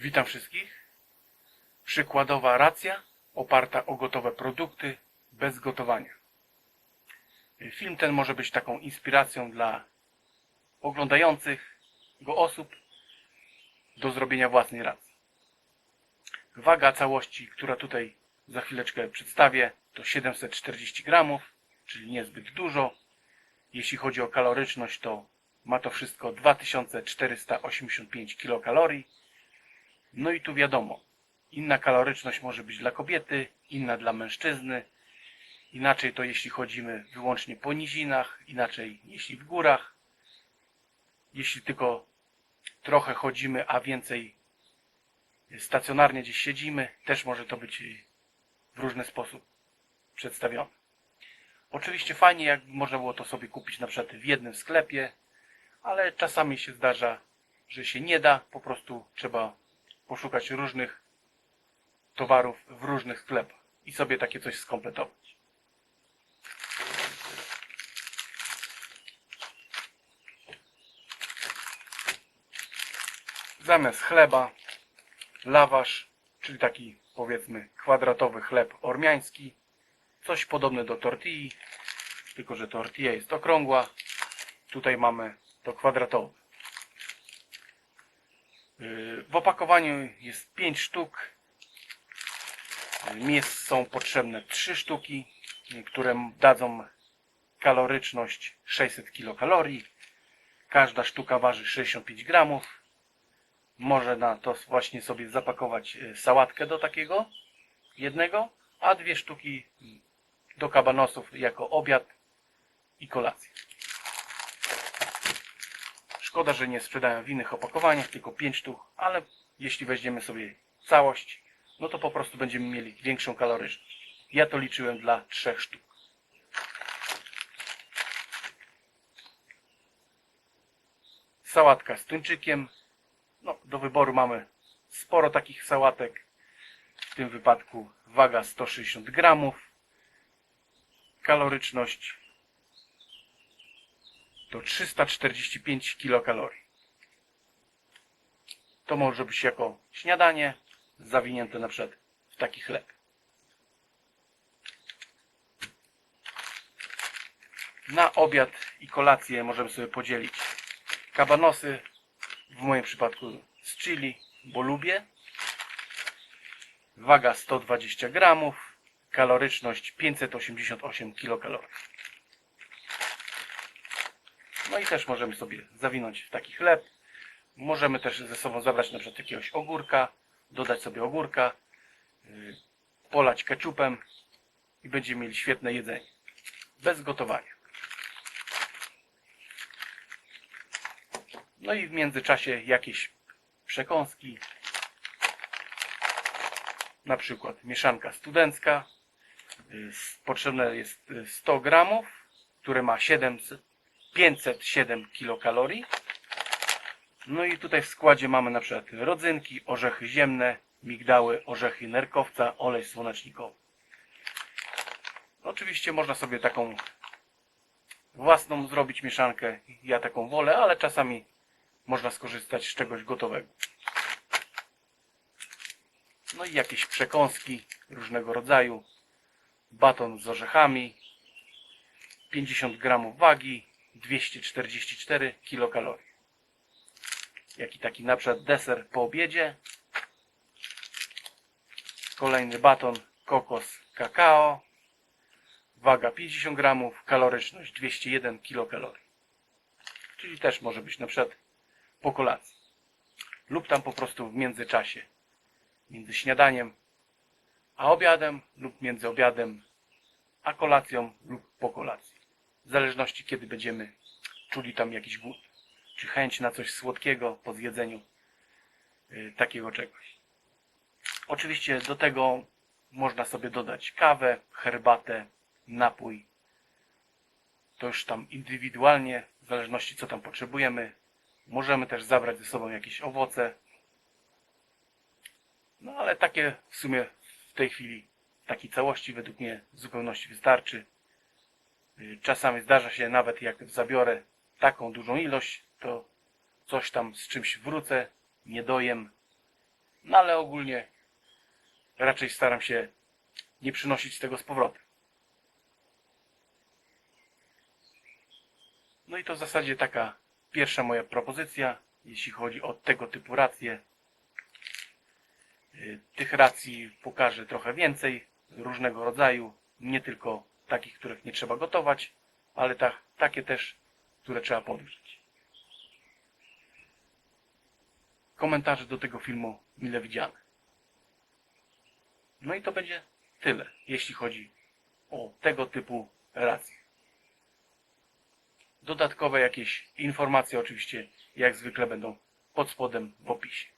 Witam wszystkich. Przykładowa racja oparta o gotowe produkty bez gotowania. Film ten może być taką inspiracją dla oglądających go osób do zrobienia własnej racji. Waga całości, która tutaj za chwileczkę przedstawię, to 740 gramów, czyli niezbyt dużo. Jeśli chodzi o kaloryczność, to ma to wszystko 2485 kilokalorii. No i tu wiadomo, inna kaloryczność może być dla kobiety, inna dla mężczyzny. Inaczej to jeśli chodzimy wyłącznie po nizinach, inaczej jeśli w górach. Jeśli tylko trochę chodzimy, a więcej stacjonarnie gdzieś siedzimy, też może to być w różny sposób przedstawione. Oczywiście fajnie, jak można było to sobie kupić na przykład w jednym sklepie, ale czasami się zdarza, że się nie da, po prostu trzeba poszukać różnych towarów w różnych sklepach i sobie takie coś skompletować. Zamiast chleba lawasz, czyli taki powiedzmy kwadratowy chleb ormiański, coś podobne do tortilli, tylko że tortilla jest okrągła, tutaj mamy to kwadratowe. W opakowaniu jest 5 sztuk. Mięs są potrzebne 3 sztuki, które dadzą kaloryczność 600 kilokalorii. Każda sztuka waży 65 gramów. Może na to właśnie sobie zapakować yy, sałatkę do takiego jednego, a dwie sztuki do kabanosów jako obiad i kolację. Szkoda, że nie sprzedają w innych opakowaniach, tylko 5 sztuk, ale jeśli weźmiemy sobie całość, no to po prostu będziemy mieli większą kaloryczność. Ja to liczyłem dla 3 sztuk. Sałatka z tuńczykiem. No, do wyboru mamy sporo takich sałatek. W tym wypadku waga 160 gramów. Kaloryczność to 345 kilokalorii. To może być jako śniadanie zawinięte na przykład w taki chleb. Na obiad i kolację możemy sobie podzielić kabanosy, w moim przypadku z chili, bo lubię. Waga 120 gramów, kaloryczność 588 kilokalorii. No i też możemy sobie zawinąć w taki chleb. Możemy też ze sobą zabrać na przykład jakiegoś ogórka, dodać sobie ogórka, yy, polać keczupem i będziemy mieli świetne jedzenie. Bez gotowania. No i w międzyczasie jakieś przekąski. Na przykład mieszanka studencka. Yy, Potrzebne jest yy, 100 gramów, które ma 700 507 kilokalorii. No i tutaj w składzie mamy na przykład rodzynki, orzechy ziemne, migdały, orzechy nerkowca, olej słonecznikowy. Oczywiście można sobie taką własną zrobić mieszankę. Ja taką wolę, ale czasami można skorzystać z czegoś gotowego. No i jakieś przekąski różnego rodzaju. Baton z orzechami. 50 gramów wagi, 244 kilokalorii. Jaki taki na przykład deser po obiedzie. Kolejny baton kokos kakao. Waga 50 gramów, kaloryczność 201 kilokalorii. Czyli też może być na przykład po kolacji. Lub tam po prostu w międzyczasie. Między śniadaniem a obiadem lub między obiadem a kolacją lub po kolacji w zależności kiedy będziemy czuli tam jakiś głód, czy chęć na coś słodkiego po zjedzeniu y, takiego czegoś. Oczywiście do tego można sobie dodać kawę, herbatę, napój. To już tam indywidualnie, w zależności co tam potrzebujemy. Możemy też zabrać ze sobą jakieś owoce. No ale takie w sumie w tej chwili w takiej całości według mnie w zupełności wystarczy. Czasami zdarza się nawet jak zabiorę taką dużą ilość, to coś tam z czymś wrócę, nie dojem No ale ogólnie raczej staram się nie przynosić tego z powrotem. No i to w zasadzie taka pierwsza moja propozycja, jeśli chodzi o tego typu racje. Tych racji pokażę trochę więcej, różnego rodzaju, nie tylko takich, których nie trzeba gotować, ale ta, takie też, które trzeba podgrzeć. Komentarze do tego filmu mile widziane. No i to będzie tyle, jeśli chodzi o tego typu racje. Dodatkowe jakieś informacje oczywiście jak zwykle będą pod spodem w opisie.